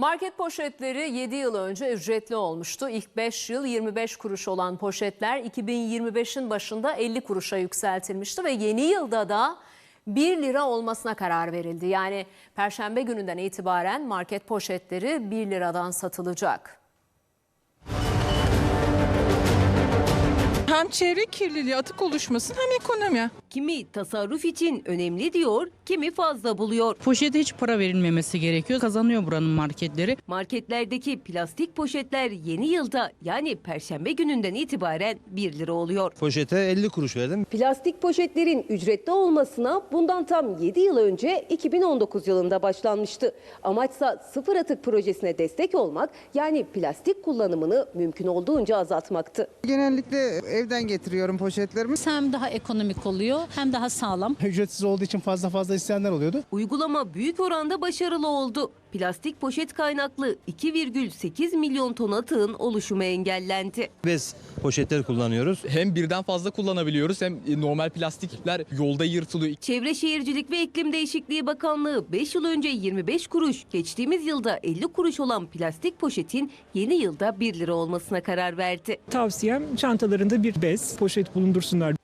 Market poşetleri 7 yıl önce ücretli olmuştu. İlk 5 yıl 25 kuruş olan poşetler 2025'in başında 50 kuruşa yükseltilmişti ve yeni yılda da 1 lira olmasına karar verildi. Yani perşembe gününden itibaren market poşetleri 1 liradan satılacak. Hem çevre kirliliği, atık oluşmasın hem ekonomi. Kimi tasarruf için önemli diyor, kimi fazla buluyor. Poşete hiç para verilmemesi gerekiyor. Kazanıyor buranın marketleri. Marketlerdeki plastik poşetler yeni yılda yani perşembe gününden itibaren 1 lira oluyor. Poşete 50 kuruş verdim. Plastik poşetlerin ücretli olmasına bundan tam 7 yıl önce 2019 yılında başlanmıştı. Amaçsa sıfır atık projesine destek olmak yani plastik kullanımını mümkün olduğunca azaltmaktı. Genellikle evden getiriyorum poşetlerimi. hem daha ekonomik oluyor hem daha sağlam. ücretsiz olduğu için fazla fazla isteyenler oluyordu. Uygulama büyük oranda başarılı oldu. Plastik poşet kaynaklı 2,8 milyon ton atığın oluşumu engellendi. Bez poşetleri kullanıyoruz. hem birden fazla kullanabiliyoruz hem normal plastikler yolda yırtılıyor. Çevre Şehircilik ve İklim Değişikliği Bakanlığı 5 yıl önce 25 kuruş, geçtiğimiz yılda 50 kuruş olan plastik poşetin yeni yılda 1 lira olmasına karar verdi. Tavsiyem çantalarında bir bez, poşet bulundursunlar.